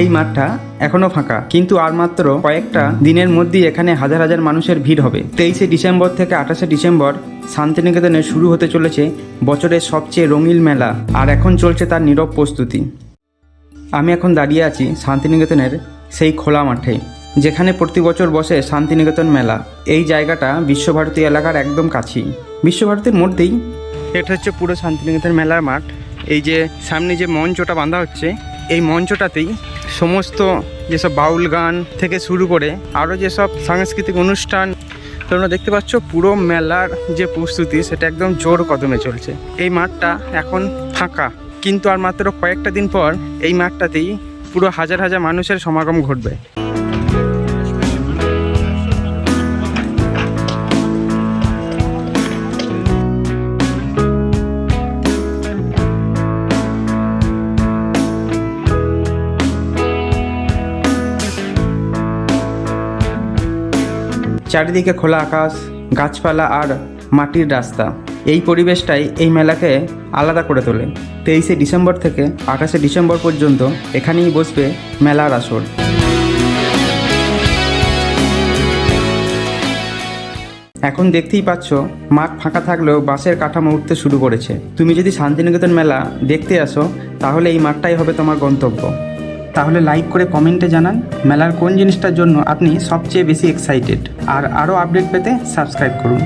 এই মাঠটা এখনও ফাঁকা। কিন্তু আর মাত্র কয়েকটা দিনের মধ্যেই এখানে হাজার হাজার মানুষের ভিড় হবে। তেইশে ডিসেম্বর থেকে আঠাশে ডিসেম্বর শান্তিনিকেতনে শুরু হতে চলেছে বছরের সবচেয়ে রঙিন মেলা, আর এখন চলছে তার নীরব প্রস্তুতি। আমি এখন দাঁড়িয়ে আছি শান্তিনিকেতনের সেই খোলা মাঠে, যেখানে প্রতি বছর বসে শান্তিনিকেতন মেলা। এই জায়গাটা বিশ্বভারতী এলাকার একদম কাছেই। বিশ্বভারতীর মধ্যেই এটা হচ্ছে পুরো শান্তিনিকেতন মেলার মাঠ। এই যে সামনে যে মঞ্চটা বাঁধা হচ্ছে, এই মঞ্চটাতেই সমস্ত যেসব বাউল গান থেকে শুরু করে আরও যেসব সাংস্কৃতিক অনুষ্ঠান, তোমরা দেখতে পাচ্ছ পুরো মেলার যে প্রস্তুতি, সেটা একদম জোর কদমে চলছে। এই মাঠটা এখন ফাঁকা। কিন্তু আর মাত্র কয়েকটা দিন পর এই মাঠটাতেই পুরো হাজার হাজার মানুষের সমাগম ঘটবে। চারিদিকে খোলা আকাশ, গাছপালা আর মাটির রাস্তা। এই পরিবেশটাই এই মেলাকে আলাদা করে তোলে। তেইশে ডিসেম্বর থেকে আঠাশে ডিসেম্বর পর্যন্ত এখানেই বসবে মেলার আসর। এখন দেখতেই পাচ্ছ, মাঠ ফাঁকা থাকলেও বাসের কাঠামো উঠতে শুরু করেছে। তুমি যদি শান্তিনিকেতন মেলা দেখতে আসো, তাহলে এই মাঠটাই হবে তোমার গন্তব্য। তাহলে লাইক করে কমেন্টে জানান মেলার কোন জিনিসটার জন্য আপনি সবচেয়ে বেশি এক্সাইটেড আর আরও আপডেট পেতে সাবস্ক্রাইব করুন।